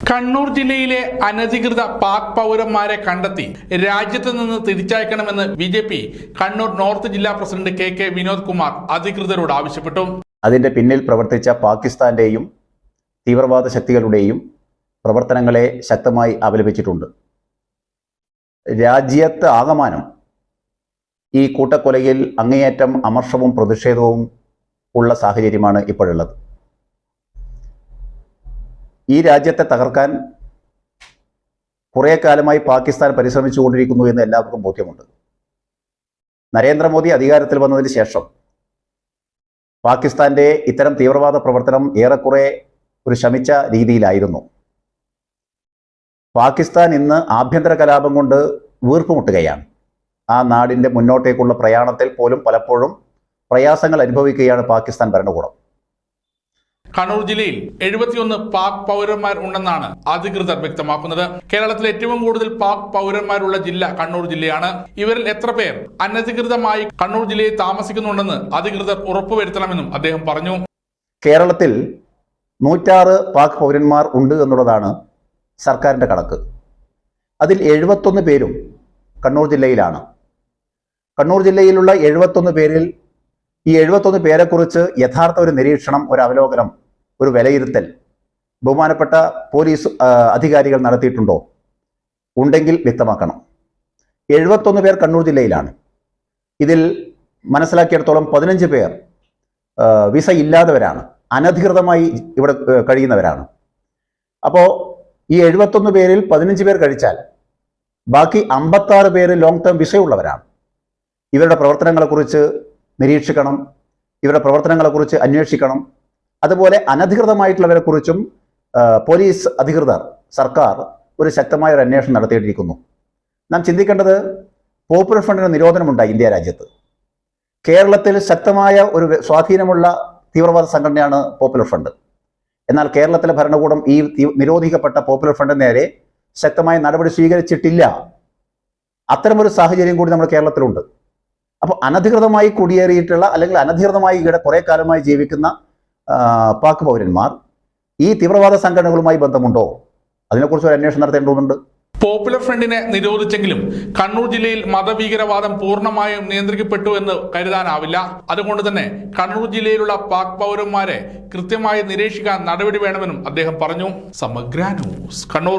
കണ്ണൂർ ജില്ലയിലെ അനധികൃത പാക് പൗരന്മാരെ കണ്ടെത്തി രാജ്യത്ത് നിന്ന് തിരിച്ചയക്കണമെന്ന് B J P Kannur north ജില്ലാ president K K Vinod Kumar അധികൃതരോട് ആവശ്യപ്പെട്ടു. അതിന്റെ പിന്നിൽ പ്രവർത്തിച്ച പാകിസ്ഥാന്റെയും തീവ്രവാദ ശക്തികളുടെയും പ്രവർത്തനങ്ങളെ ശക്തമായി അപലപിച്ചിട്ടുണ്ട്. രാജ്യത്ത് ആകമാനം ഈ കൂട്ടക്കൊലയിൽ അങ്ങേയറ്റം അമർഷവും പ്രതിഷേധവും ഉള്ള സാഹചര്യമാണ് ഇപ്പോഴുള്ളത്. ഈ രാജ്യത്തെ തകർക്കാൻ കുറേ കാലമായി പാകിസ്ഥാൻ പരിശ്രമിച്ചുകൊണ്ടിരിക്കുന്നു എന്ന് എല്ലാവർക്കും ബോധ്യമുണ്ട്. നരേന്ദ്രമോദി അധികാരത്തിൽ വന്നതിന് ശേഷം പാകിസ്ഥാന്റെ ഇത്തരം തീവ്രവാദ പ്രവർത്തനം ഏറെക്കുറെ ഒരു ശമിച്ച രീതിയിലായിരുന്നു. പാകിസ്ഥാൻ ഇന്ന് ആഭ്യന്തര കലാപം കൊണ്ട് വീർപ്പുമുട്ടുകയാണ്. ആ നാടിന്റെ മുന്നോട്ടേക്കുള്ള പ്രയാണത്തിൽ പോലും പലപ്പോഴും പ്രയാസങ്ങൾ അനുഭവിക്കുകയാണ് പാകിസ്ഥാൻ ഭരണകൂടം. കണ്ണൂർ ജില്ലയിൽ എഴുപത്തിയൊന്ന് പാക് പൗരന്മാർ ഉണ്ടെന്നാണ് അധികൃതർ വ്യക്തമാക്കുന്നത്. കേരളത്തിൽ ഏറ്റവും കൂടുതൽ പാക് പൗരന്മാരുള്ള ജില്ല കണ്ണൂർ ജില്ലയാണ്. ഇവരിൽ എത്ര പേർ അനധികൃതമായി കണ്ണൂർ ജില്ലയിൽ താമസിക്കുന്നുണ്ടെന്ന് അധികൃതർ ഉറപ്പുവരുത്തണമെന്നും അദ്ദേഹം പറഞ്ഞു. കേരളത്തിൽ നൂറ്റാറ് പാക് പൗരന്മാർ ഉണ്ട് എന്നുള്ളതാണ് സർക്കാരിന്റെ കണക്ക്. അതിൽ എഴുപത്തൊന്ന് പേരും കണ്ണൂർ ജില്ലയിലാണ്. കണ്ണൂർ ജില്ലയിലുള്ള എഴുപത്തൊന്ന് പേരിൽ ഈ എഴുപത്തൊന്ന് പേരെക്കുറിച്ച് യഥാർത്ഥ ഒരു നിരീക്ഷണം ഒരു അവലോകനം ഒരു വിലയിരുത്തൽ ബഹുമാനപ്പെട്ട പോലീസ് അധികാരികൾ നടത്തിയിട്ടുണ്ടോ? ഉണ്ടെങ്കിൽ വ്യക്തമാക്കണം. എഴുപത്തൊന്ന് പേർ കണ്ണൂർ ജില്ലയിലാണ്. ഇതിൽ മനസ്സിലാക്കിയിടത്തോളം പതിനഞ്ച് പേർ വിസ ഇല്ലാത്തവരാണ്. അനധികൃതമായി ഇവിടെ കഴിയുന്നവരാണ്. അപ്പോൾ ഈ എഴുപത്തൊന്ന് പേരിൽ പതിനഞ്ച് പേർ കഴിച്ചാൽ ബാക്കി അമ്പത്താറ് പേര് ലോങ് ടേം വിസയുള്ളവരാണ്. ഇവരുടെ പ്രവർത്തനങ്ങളെക്കുറിച്ച് നിരീക്ഷിക്കണം ഇവരുടെ പ്രവർത്തനങ്ങളെക്കുറിച്ച് അന്വേഷിക്കണം. അതുപോലെ അനധികൃതമായിട്ടുള്ളവരെക്കുറിച്ചും പോലീസ് അധികൃതർ സർക്കാർ ഒരു ശക്തമായ ഒരു അന്വേഷണം നടത്തിയിട്ടിരിക്കുന്നു. നാം ചിന്തിക്കേണ്ടത് പോപ്പുലർ ഫ്രണ്ടിന് നിരോധനമുണ്ടായി ഇന്ത്യ രാജ്യത്ത്. കേരളത്തിൽ ശക്തമായ ഒരു സ്വാധീനമുള്ള തീവ്രവാദ സംഘടനയാണ് പോപ്പുലർ ഫ്രണ്ട്. എന്നാൽ കേരളത്തിലെ ഭരണകൂടം ഈ നിരോധിക്കപ്പെട്ട പോപ്പുലർ ഫ്രണ്ടിന് നേരെ ശക്തമായ നടപടി സ്വീകരിച്ചിട്ടില്ല. അത്തരമൊരു സാഹചര്യം കൂടി നമ്മുടെ കേരളത്തിലുണ്ട്. അപ്പോൾ അനധികൃതമായി കുടിയേറിയിട്ടുള്ള അല്ലെങ്കിൽ അനധികൃതമായി ഇവിടെ കുറെ കാലമായി ജീവിക്കുന്ന പാക് പൗരന്മാർ ഈ തീവ്രവാദ സംഘടനകളുമായി ബന്ധമുണ്ടോ? അതിനെക്കുറിച്ച് ഒരു അന്വേഷണം നടത്തേണ്ടതുണ്ട് പോപ്പുലർ ഫ്രണ്ടിനെ നിരോധിച്ചെങ്കിലും കണ്ണൂർ ജില്ലയിൽ മതഭീകരവാദം പൂർണമായും നിയന്ത്രിക്കപ്പെട്ടു എന്ന് കരുതാനാവില്ല. അതുകൊണ്ട് തന്നെ കണ്ണൂർ ജില്ലയിലുള്ള പാക് പൗരന്മാരെ കൃത്യമായി നിരീക്ഷിക്കാൻ നടപടി വേണമെന്നും അദ്ദേഹം പറഞ്ഞു. സമഗ്ര ന്യൂസ് കണ്ണൂർ.